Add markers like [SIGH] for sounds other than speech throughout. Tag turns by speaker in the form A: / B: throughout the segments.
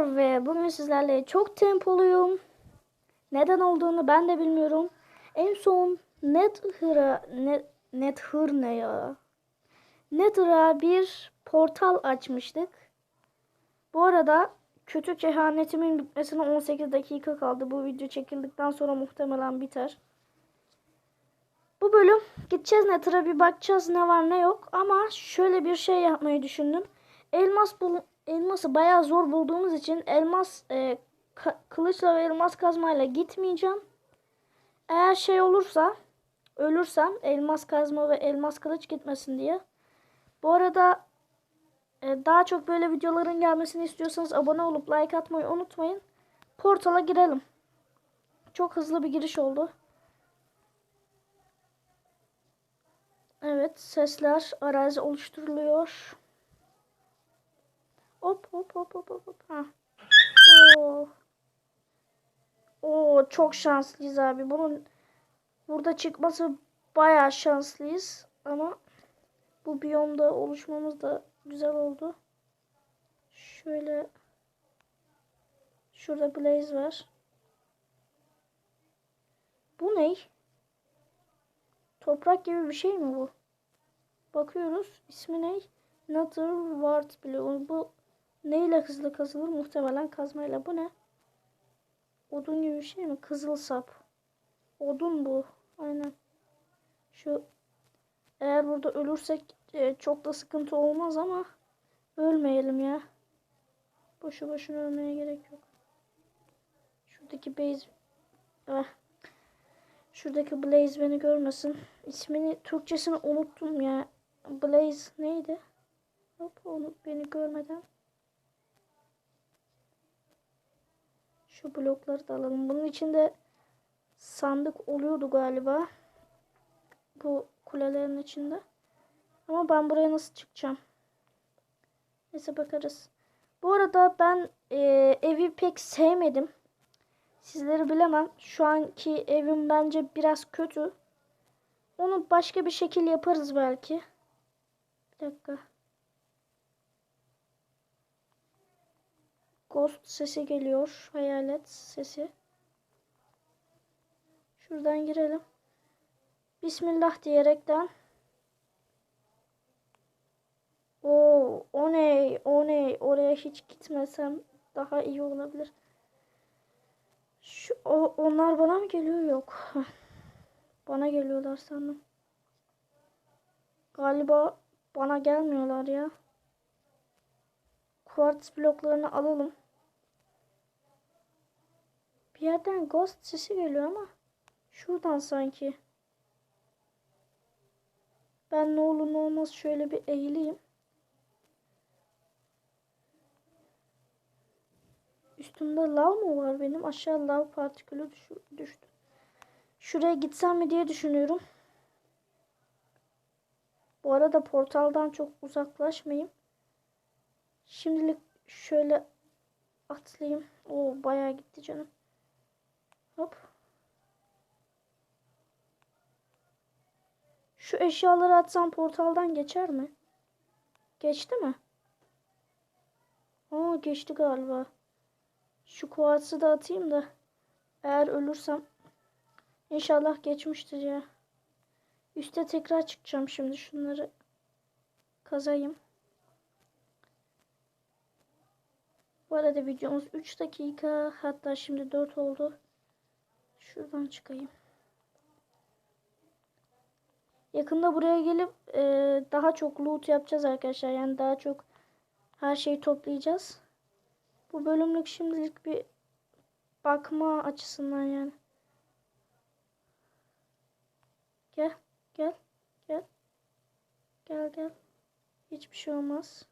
A: Arkadaşlar ve bugün sizlerle çok tempoluyum. Neden olduğunu ben de bilmiyorum. En son Nether'a net, Nether ne ya? Nether'a bir portal açmıştık. Bu arada kötü kehanetimin bitmesine 18 dakika kaldı. Bu video çekildikten sonra muhtemelen biter. Bu bölüm gideceğiz Nether'a bir bakacağız ne var ne yok. Ama şöyle bir şey yapmayı düşündüm. Elmas bul elması bayağı zor bulduğumuz için elmas e, kılıçla ve elmas kazmayla gitmeyeceğim. Eğer şey olursa ölürsem elmas kazma ve elmas kılıç gitmesin diye. Bu arada e, daha çok böyle videoların gelmesini istiyorsanız abone olup like atmayı unutmayın. Portala girelim. Çok hızlı bir giriş oldu. Evet sesler arazi oluşturuluyor. Hop hop hop hop hop. hop. Oo. Oo çok şanslıyız abi. Bunun burada çıkması bayağı şanslıyız ama bu biyomda oluşmamız da güzel oldu. Şöyle şurada blaze var. Bu ne? Toprak gibi bir şey mi bu? Bakıyoruz. İsmi ne? Nether Wart bloğu. Bu neyle hızlı kazılır? Muhtemelen kazmayla. Bu ne? Odun gibi bir şey mi? Kızıl sap. Odun bu. Aynen. Şu eğer burada ölürsek e, çok da sıkıntı olmaz ama ölmeyelim ya. Boşu boşuna ölmeye gerek yok. Şuradaki base eh. Şuradaki Blaze beni görmesin. İsmini Türkçesini unuttum ya. Blaze neydi? Hop onu beni görmeden. Şu blokları da alalım. Bunun içinde sandık oluyordu galiba. Bu kulelerin içinde. Ama ben buraya nasıl çıkacağım? Neyse bakarız. Bu arada ben e, evi pek sevmedim. Sizleri bilemem. Şu anki evim bence biraz kötü. Onu başka bir şekil yaparız belki. Bir dakika. Ghost sesi geliyor. Hayalet sesi. Şuradan girelim. Bismillah diyerekten. Oo, o ne? O ne? Oraya hiç gitmesem daha iyi olabilir. Şu, o, onlar bana mı geliyor? Yok. [LAUGHS] Bana geliyorlar sandım. Galiba bana gelmiyorlar ya. Quartz bloklarını alalım. Bir yerden ghost sesi geliyor ama şuradan sanki. Ben ne olur ne olmaz şöyle bir eğileyim. Üstümde lav mı var benim? Aşağı lav partikülü düştü. Şuraya gitsem mi diye düşünüyorum. Bu arada portaldan çok uzaklaşmayayım. Şimdilik şöyle atlayayım. O bayağı gitti canım. Hop. Şu eşyaları atsam portaldan geçer mi? Geçti mi? Aa geçti galiba. Şu kuatsı da atayım da eğer ölürsem inşallah geçmiştir ya. Üste tekrar çıkacağım şimdi şunları kazayım. Bu arada videomuz 3 dakika hatta şimdi 4 oldu. Şuradan çıkayım. Yakında buraya gelip e, daha çok loot yapacağız arkadaşlar. Yani daha çok her şeyi toplayacağız. Bu bölümlük şimdilik bir bakma açısından yani. Gel, gel, gel. Gel, gel. Hiçbir şey olmaz.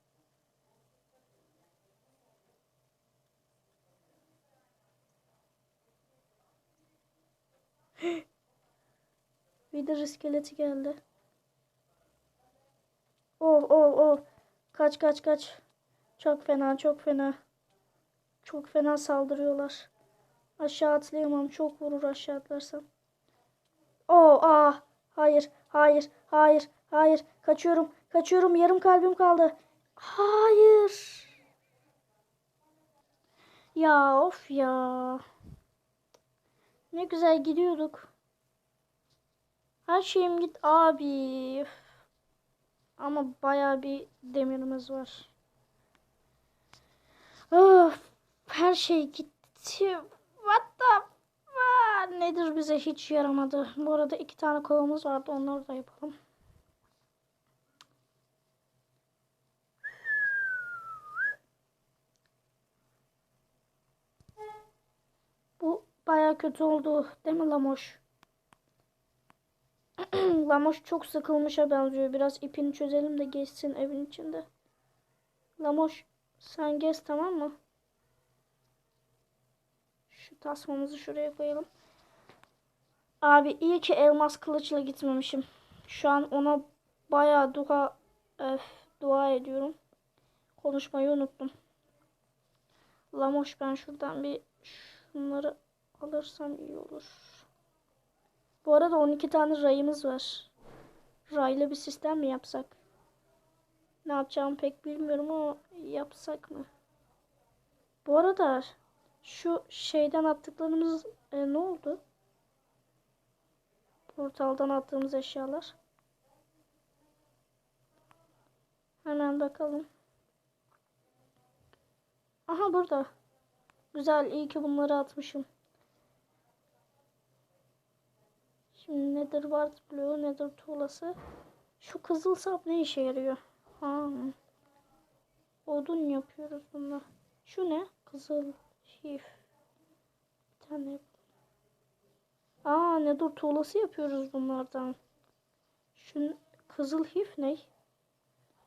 A: [GASPS] Wither iskeleti geldi. Oh, oh, oh. Kaç, kaç, kaç. Çok fena, çok fena. Çok fena saldırıyorlar. Aşağı atlayamam. Çok vurur aşağı atlarsam. Oo, ah. Hayır, hayır, hayır, hayır. Kaçıyorum, kaçıyorum. Yarım kalbim kaldı. Hayır. Ya of ya. Ne güzel gidiyorduk. Her şeyim git abi. Ama bayağı bir demirimiz var. Of, her şey gitti. What the Aa, nedir bize hiç yaramadı. Bu arada iki tane kovamız vardı. Onları da yapalım. Bu baya kötü oldu. Değil mi Lamoş? [CLEARS THROAT] Lamoş çok sıkılmışa benziyor. Biraz ipini çözelim de geçsin evin içinde. Lamoş sen gez tamam mı? Şu tasmamızı şuraya koyalım. Abi iyi ki elmas kılıçla gitmemişim. Şu an ona bayağı dua dua ediyorum. Konuşmayı unuttum. Lamoş ben şuradan bir şunları alırsam iyi olur. Bu arada 12 tane rayımız var. Raylı bir sistem mi yapsak? Ne yapacağımı pek bilmiyorum ama yapsak mı? Bu arada şu şeyden attıklarımız e, ne oldu? Portaldan attığımız eşyalar. Hemen bakalım. Aha burada. Güzel iyi ki bunları atmışım. Şimdi nedir var blue nedir tuğlası. Şu kızıl sap ne işe yarıyor? Ha. Odun yapıyoruz bununla. Şu ne? Kızıl hif. Bir tane Aa ne dur tuğlası yapıyoruz bunlardan. Şu kızıl hif ne?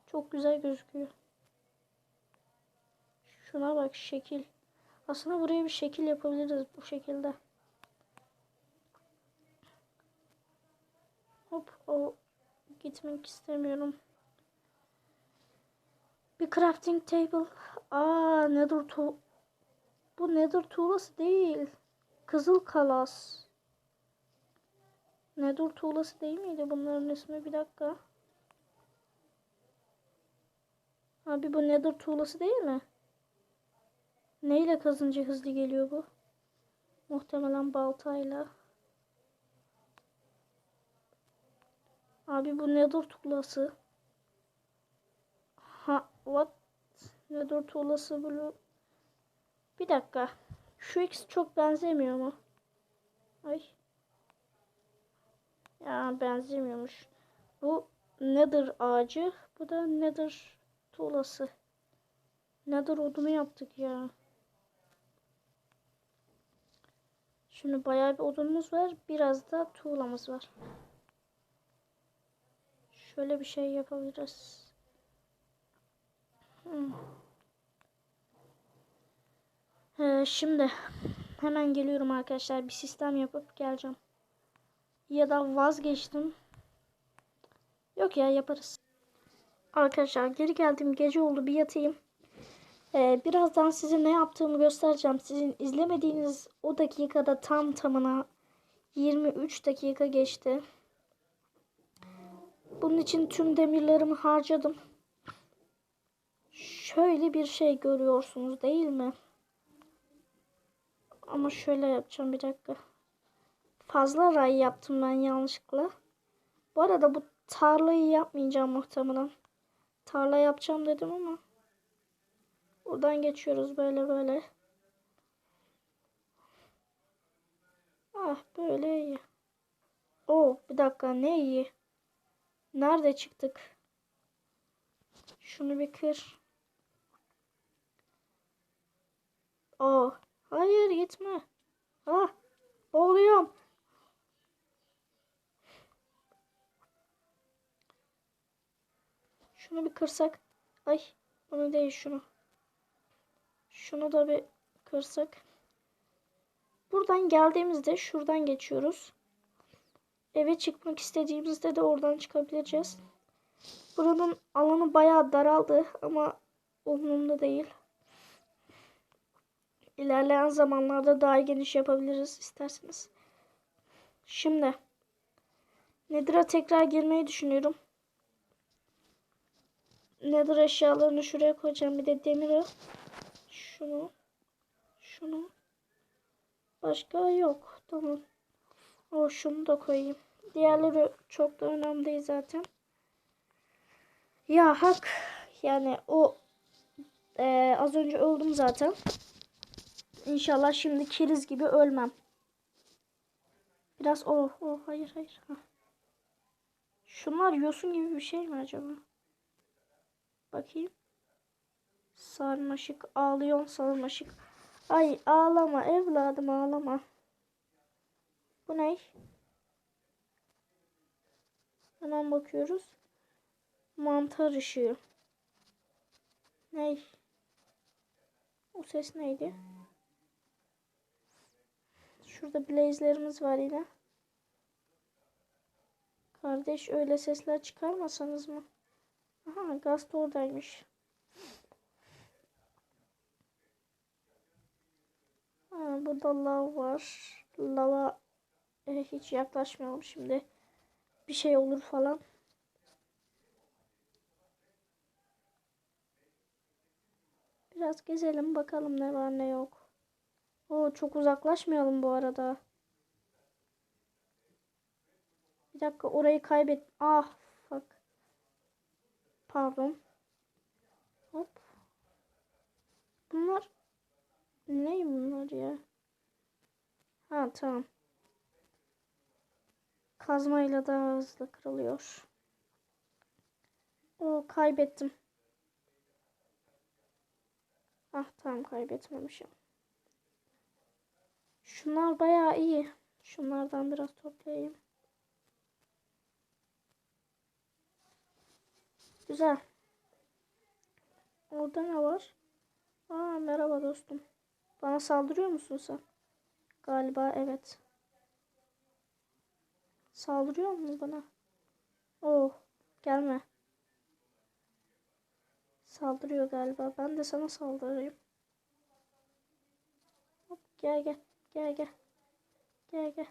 A: Çok güzel gözüküyor. Şuna bak şekil. Aslında buraya bir şekil yapabiliriz bu şekilde. Hop o gitmek istemiyorum. Bir crafting table. Aa nether tu Bu nether tuğlası değil. Kızıl kalas. Nether tuğlası değil miydi bunların ismi? Bir dakika. Abi bu nether tuğlası değil mi? Neyle kazınca hızlı geliyor bu? Muhtemelen baltayla. Abi bu nether tuğlası. Ha what? Nether tuğlası blue. Bir dakika. Şu ikisi çok benzemiyor mu? Ay. Ya benzemiyormuş. Bu nether ağacı. Bu da nether tuğlası. Nether odunu yaptık ya. Şimdi bayağı bir odunumuz var. Biraz da tuğlamız var. Şöyle bir şey yapabiliriz. Hmm. Ee, şimdi hemen geliyorum arkadaşlar. Bir sistem yapıp geleceğim. Ya da vazgeçtim. Yok ya yaparız. Arkadaşlar geri geldim. Gece oldu bir yatayım. Ee, birazdan size ne yaptığımı göstereceğim. Sizin izlemediğiniz o dakikada tam tamına 23 dakika geçti. Bunun için tüm demirlerimi harcadım. Şöyle bir şey görüyorsunuz değil mi? Ama şöyle yapacağım bir dakika. Fazla ray yaptım ben yanlışlıkla. Bu arada bu tarlayı yapmayacağım muhtemelen. Tarla yapacağım dedim ama. Buradan geçiyoruz böyle böyle. Ah böyle iyi. Oh bir dakika ne iyi. Nerede çıktık? Şunu bir kır. Oh hayır gitme. Ah boğuluyorum. Şunu bir kırsak. Ay bunu değil şunu. Şunu da bir kırsak. Buradan geldiğimizde şuradan geçiyoruz. Eve çıkmak istediğimizde de oradan çıkabileceğiz. Buranın alanı bayağı daraldı ama umurumda değil. İlerleyen zamanlarda daha geniş yapabiliriz isterseniz. Şimdi Nether'a tekrar girmeyi düşünüyorum. Nether eşyalarını şuraya koyacağım. Bir de demiri şunu şunu. Başka yok. Tamam. O şunu da koyayım. Diğerleri çok da önemli değil zaten. Ya hak yani o e, az önce öldüm zaten. İnşallah şimdi keriz gibi ölmem. Biraz oh oh hayır hayır. Hah. Şunlar yosun gibi bir şey mi acaba? Bakayım. Sarmaşık ağlıyor sarmaşık. Ay ağlama evladım ağlama. Bu ne? Hemen bakıyoruz. Mantar ışığı. Ney? O ses neydi? Şurada blaze'lerimiz var yine. Kardeş öyle sesler çıkarmasanız mı? Aha gaz da oradaymış. Ha, burada lav var. Lava e, hiç yaklaşmayalım şimdi. Bir şey olur falan. Biraz gezelim bakalım ne var ne yok. Oo çok uzaklaşmayalım bu arada. Bir dakika orayı kaybet. Ah fuck. Pardon. Hop. Bunlar ne bunlar ya? Ha tamam. Kazmayla daha hızlı kırılıyor. O kaybettim. Ah tamam kaybetmemişim. Şunlar bayağı iyi. Şunlardan biraz toplayayım. Güzel. Orada ne var? Aa merhaba dostum. Bana saldırıyor musun sen? Galiba evet. Saldırıyor mu bana? Oh gelme. Saldırıyor galiba. Ben de sana saldırayım. Hop gel gel. Gel gel. Gel gel.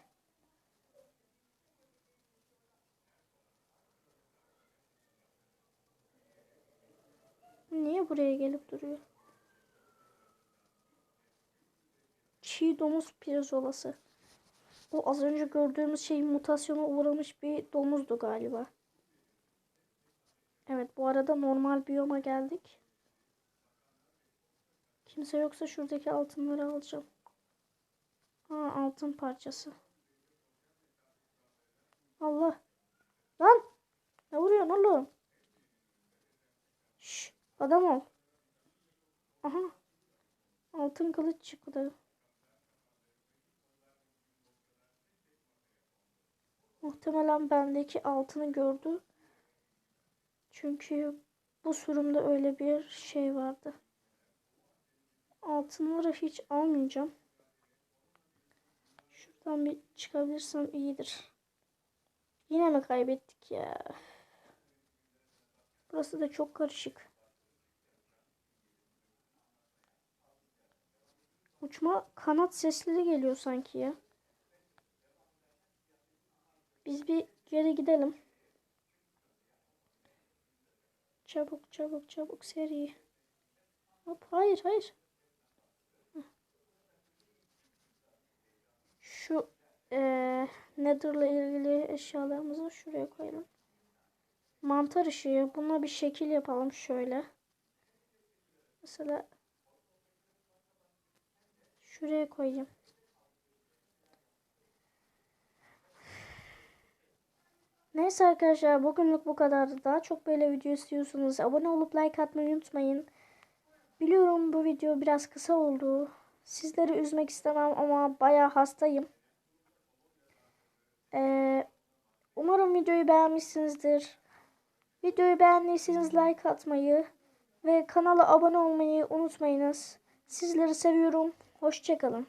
A: Niye buraya gelip duruyor? Çiğ domuz pirzolası. O az önce gördüğümüz şey mutasyona uğramış bir domuzdu galiba. Evet bu arada normal biyoma geldik. Kimse yoksa şuradaki altınları alacağım. Ha altın parçası. Allah. Lan. Ne vuruyorsun oğlum? Şş, adam ol. Aha. Altın kılıç çıktı. Muhtemelen bendeki altını gördü. Çünkü bu surumda öyle bir şey vardı. Altınları hiç almayacağım. Şuradan bir çıkabilirsem iyidir. Yine mi kaybettik ya? Burası da çok karışık. Uçma kanat sesleri geliyor sanki ya. Biz bir geri gidelim. Çabuk çabuk çabuk seri. Hop hayır hayır. Şu ee, Nether'la ilgili eşyalarımızı şuraya koyalım. Mantar ışığı. Buna bir şekil yapalım şöyle. Mesela şuraya koyayım. Neyse arkadaşlar bugünlük bu kadardı. Daha çok böyle video istiyorsanız abone olup like atmayı unutmayın. Biliyorum bu video biraz kısa oldu. Sizleri üzmek istemem ama baya hastayım. Ee, umarım videoyu beğenmişsinizdir. Videoyu beğendiyseniz like atmayı ve kanala abone olmayı unutmayınız. Sizleri seviyorum. Hoşçakalın.